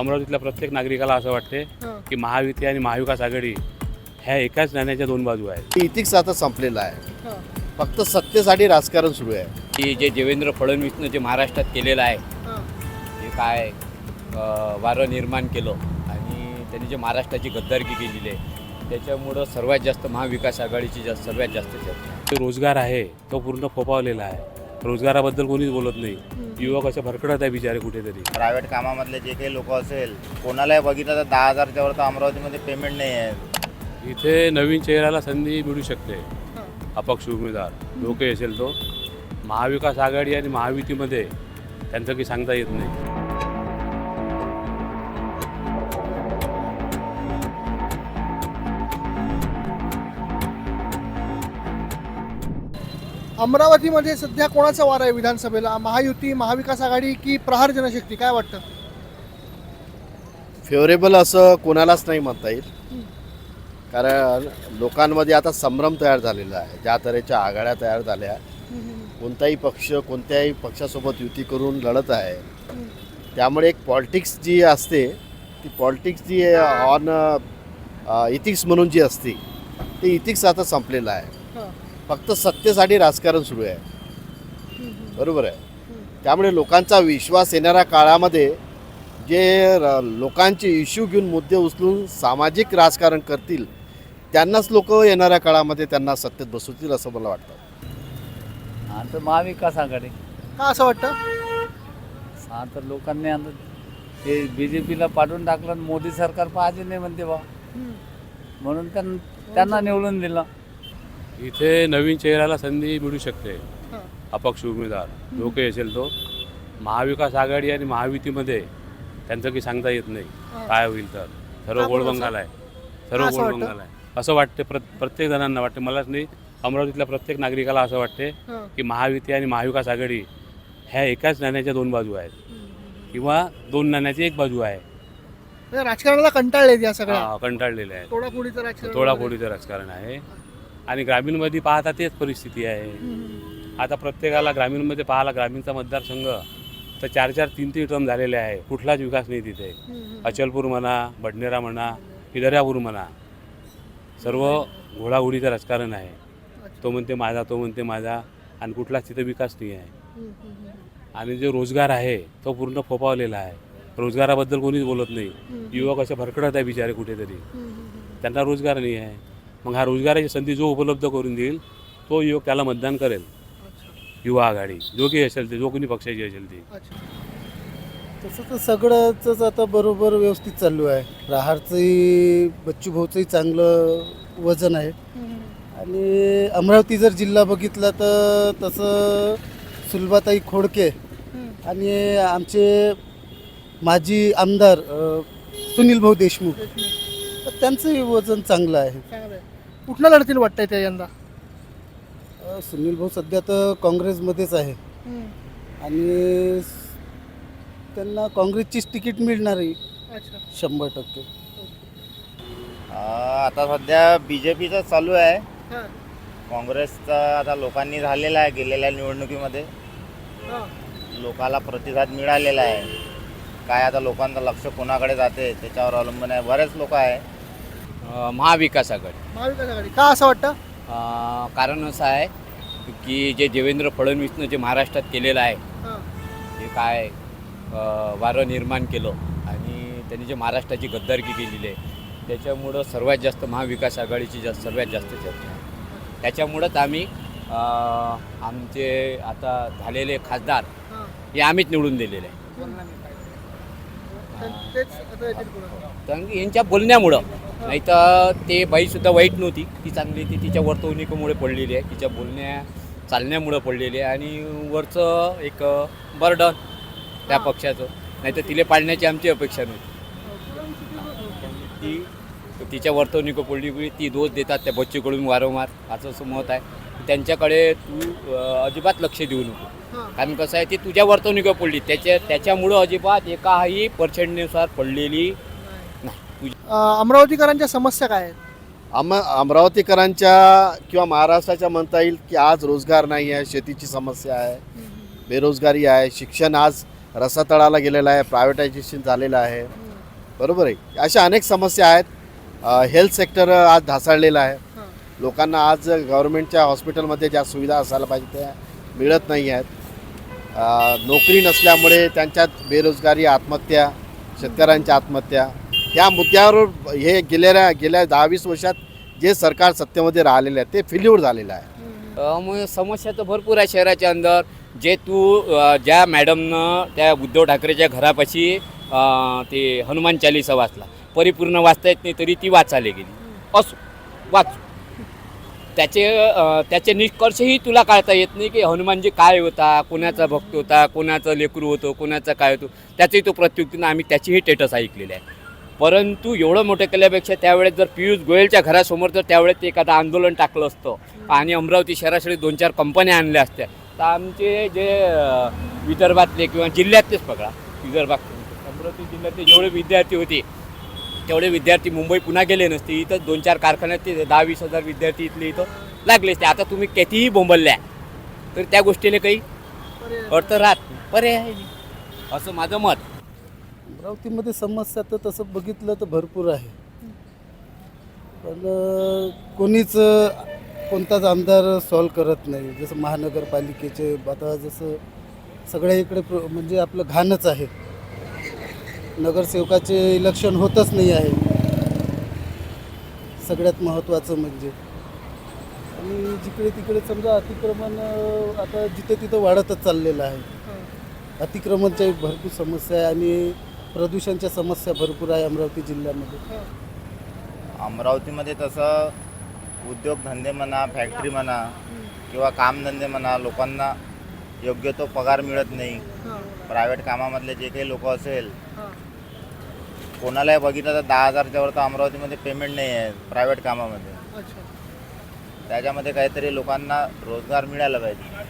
अमरावतीतल्या प्रत्येक नागरिकाला असं वाटते की महायुती आणि महाविकास आघाडी ह्या एकाच नाण्याच्या दोन बाजू आहेत. इथिक्स आता संपलेला आहे. फक्त सत्तेसाठी राजकारण सुरू आहे. की जे देवेंद्र फडणवीसनं जे महाराष्ट्रात केलेलं आहे हे. काय वारं निर्माण केलं आणि त्यांनी जे महाराष्ट्राची गद्दारकी केलेली आहे त्याच्यामुळं सर्वात जास्त महाविकास आघाडीची जास्त सर्वात जास्त चर्चा. जो रोजगार आहे तो पूर्ण फोपावलेला आहे. रोजगाराबद्दल कोणीच बोलत नाही. युवक असे भरकडत आहे बिचारे कुठेतरी. प्रायव्हेट कामामधले जे काही लोक असेल कोणालाही बघितलं तर दहा हजारच्या वर तर अमरावतीमध्ये पेमेंट नाही आहे. इथे नवीन चेहऱ्याला संधी मिळू शकते. अपक्ष उमेदवार. जो काही असेल तो. महाविकास आघाडी आणि महायुतीमध्ये त्यांचं काही सांगता येत नाही. अमरावतीमध्ये सध्या कोणाचा वार आहे विधानसभेला? महायुती महाविकास आघाडी की प्रहार जनशक्ती? काय वाटतं? फेवरेबल असं कोणालाच नाही म्हणता येईल. कारण लोकांमध्ये आता संभ्रम तयार झालेला आहे. ज्या तऱ्हेच्या आघाड्या तयार झाल्या. कोणताही पक्ष कोणत्याही पक्षासोबत युती करून लढत आहे. त्यामुळे एक पॉलिटिक्स जी असते ती पॉलिटिक्स जी ऑन इथिक्स म्हणून जी असते ते इथिक्स आता संपलेलं आहे. फक्त सत्तेसाठी राजकारण सुरू आहे. बरोबर आहे. त्यामुळे लोकांचा विश्वास येणाऱ्या काळामध्ये जे र- लोकांचे इश्यू घेऊन मुद्दे उचलून सामाजिक राजकारण करतील त्यांनाच लोक येणाऱ्या काळामध्ये त्यांना सत्तेत बसवतील असं मला वाटतं. हा तर महाविकास आघाडी. का असं वाटतं? हा तर लोकांनी आता ते बी जे पीला पाडून टाकलं आणि मोदी सरकार पाहिजे नाही म्हणते बा. म्हणून त्यां त्यांना निवडून दिलं. इथे नवीन चेहऱ्याला संधी मिळू शकते. अपक्ष उमेदवार. जो काही असेल तो. महाविकास आघाडी आणि महायुतीमध्ये त्यांचं काही सांगता येत नाही. काय होईल तर? सर्व गोळबंगाल आहे. सर्व? गोळबंगाल आहे. असं वाटते प्र प्रत्येक जणांना वाटते. मलाच नाही अमरावतीतल्या प्रत्येक नागरिकाला असं वाटते की महायुती आणि महाविकास आघाडी ह्या एकाच नाण्याच्या दोन बाजू आहेत. किंवा दोन नाण्याची एक बाजू आहे. राजकारणाला कंटाळले कंटाळलेले राजकारण तोडाफोडीचं राजकारण आहे. आणि ग्रामीणमध्ये पाहता तेच परिस्थिती आहे. आता प्रत्येकाला ग्रामीणमध्ये पाहायला ग्रामीणचा मतदारसंघ तर चार चार तीन तीन टर्म झालेले आहे. कुठलाच विकास नाही तिथे. अचलपूर म्हणा बडनेरा म्हणा इडऱ्यापूर म्हणा सर्व घोडाघोडीचं राजकारण आहे. तो म्हणते माझा तो म्हणते माझा आणि कुठलाच तिथे विकास नाही आहे. आणि जो रोजगार आहे तो पूर्ण फोपावलेला आहे. रोजगाराबद्दल कोणीच बोलत नाही. युवक असे भरकडत आहे बिचारे कुठेतरी. त्यांना रोजगार नाही आहे. मग हा रोजगाराची संधी जो उपलब्ध करून देईल तो युवक त्याला मतदान करेल. युवा आघाडी जो काही असेल ते जो कोणी पक्षाची असेल ती. तसं तर सगळंच आता बरोबर व्यवस्थित चालू आहे. प्रहारचंही बच्चू भाऊचंही चांगलं वजन आहे. आणि अमरावती जर जिल्हा बघितला तर तसं सुलभाताई खोडके आणि आमचे माजी आमदार अ, सुनील भाऊ देशमुख. तर त्यांचंही वजन चांगलं आहे. कुठनं लढतील वाटतंय ते यंदा? अ, सुनील भाऊ सध्या तर काँग्रेसमध्येच आहे. आणि स- त्यांना काँग्रेसचीच तिकीट मिळणार आहे अच्छा. शंभर टक्के. आता सध्या बी जे पीचं चालू आहे. हा. काँग्रेसचा आता लोकांनी झालेला आहे गेलेल्या निवडणुकीमध्ये. हा. लोकाला प्रतिसाद मिळालेला आहे. काय आता लोकांचं लक्ष कोणाकडे जाते त्याच्यावर अवलंबून आहे. बरेच लोक आहे. अ, महाविकास आघाडी महाविकास आघाडी का असं वाटतं? अ, कारण असं आहे की जे देवेंद्र फडणवीसनं जे महाराष्ट्रात केलेलं आहे हा. हे काय अ, वारं निर्माण केलं आणि त्यांनी जे महाराष्ट्राची गद्दारकी केलेली आहे त्याच्यामुळं सर्वात जास्त महाविकास आघाडीची जास्त सर्वात जास्त चर्चा आहे. त्याच्यामुळंच आम्ही अ, आमचे आता झालेले खासदार हा. हे आम्हीच निवडून दिलेले आहे तर तेच आता येतील पुढं. कारण की यांच्या बोलण्यामुळं. नाही तर ते बाईसुद्धा वाईट नव्हती. ती चांगली ती तिच्या वर्तवणुकीमुळे पडलेली आहे. तिच्या बोलण्या चालण्यामुळं पडलेली आहे. आणि वरचं एक बर्डन त्या पक्षाचं. नाही तर तिला पाडण्याची आमची अपेक्षा नव्हती. ती तिच्या वर्तवणुकी पडली. ती दोष देतात त्या बच्चूकडून वारंवार. असं असं मत आहे. तुझ्याकडे तू अजिबात लक्ष देऊ नको. हा. कारण कसं आहे ती तुझ्या वर्तवणुकीवर पडली. त्याच्या त्याच्यामुळं अजिबात एकाही पर्सेंटनुसार पडलेली नाही. अमरावतीकरांच्या समस्या काय आहेत? अम अमरावतीकरांच्या किंवा महाराष्ट्राच्या म्हणता येईल की आज रोजगार नाही आहे शेतीची समस्या आहे बेरोजगारी आहे शिक्षण आज रसातळाला गेलेलं आहे प्रायव्हेटायझेशन झालेलं आहे. बरोबर आहे. अशा अनेक समस्या आहेत. हेल्थ सेक्टर आज ढासळलेलं आहे. हां. लोकांना आज गव्हर्नमेंटच्या हॉस्पिटलमध्ये ज्या सुविधा असायला पाहिजे त्या मिळत नाही आहेत. नोकरी नसल्यामुळे त्यांच्यात बेरोजगारी आत्महत्या शेतकऱ्यांच्या आत्महत्या या मुद्द्यावर हे गेलेल्या गेल्या दहा वीस वर्षात जे सरकार सत्तेमध्ये राहिलेलं आहे ते फेल्यूर झालेलं आहे. मग समस्या तर भरपूर आहे शहराच्या अंदर. जे तू ज्या मॅडमनं त्या उद्धव ठाकरेच्या घरापाशी ते हनुमान चालिसा वाचला परिपूर्ण वाचता येत नाही तरी ती वाचायला गेली. असो वाचू. त्याचे त्याचे निष्कर्षही तुला काढता येत नाही की हनुमानजी काय होता कोणाचा भक्त होता कोणाचं लेकरू होतं कोणाचा काय होतो. त्याचंही तो प्रत्युक्तीनं आम्ही त्याचीही टेटस ऐकलेले आहे. परंतु एवढं मोठं केल्यापेक्षा त्यावेळेस जर पियुष गोयलच्या घरासमोर जर त्यावेळेस ते एखादं आंदोलन टाकलं असतं आणि अमरावती शहरासाठी दोन चार कंपन्या आणल्या असत्या तर आमचे जे विदर्भातले किंवा जिल्ह्यातलेच पकडा विदर्भात. अमरावती जिल्ह्यातले जेवढे विद्यार्थी होते तेवढे विद्यार्थी मुंबई पुन्हा गेले नसते. इथं दोन चार कारखान्यात ते दहा वीस हजार विद्यार्थी इथले इथं लागले असते. आता तुम्ही कितीही बोंबलल्या तर त्या गोष्टीला काही अर्थ राहत पर्याय आहे नाही. असं माझं मत. अमरावतीमध्ये समस्या तर तसं बघितलं तर भरपूर आहे. पण अं, कोणीच अं, कोणताच आमदार सॉल्व करत नाही. जसं महानगरपालिकेचे आता जसं सगळ्या इकडे प्र- म्हणजे आपलं घाणच आहे. नगरसेवकाचे इलेक्शन होतच नाही आहे. सगळ्यात महत्त्वाचं म्हणजे. आणि जिकडे तिकडे समजा अतिक्रमण आता जिथे तिथं वाढतच चाललेलं आहे. अतिक्रमणच्या भरपूर समस्या आहे आणि प्रदूषणच्या समस्या भरपूर आहे अमरावती जिल्ह्यामध्ये. अमरावतीमध्ये तसं उद्योगधंदे म्हणा फॅक्टरी म्हणा किंवा कामधंदे म्हणा लोकांना योग्य तो पगार मिळत नाही. प्रायव्हेट कामामधले जे काही लोक असेल कोणालाही बघितलं तर दहा हजारच्या वर तर अमरावतीमध्ये पेमेंट नाही आहे प्रायव्हेट कामामध्ये. अच्छा. त्याच्यामध्ये काहीतरी लोकांना रोजगार मिळाला पाहिजे.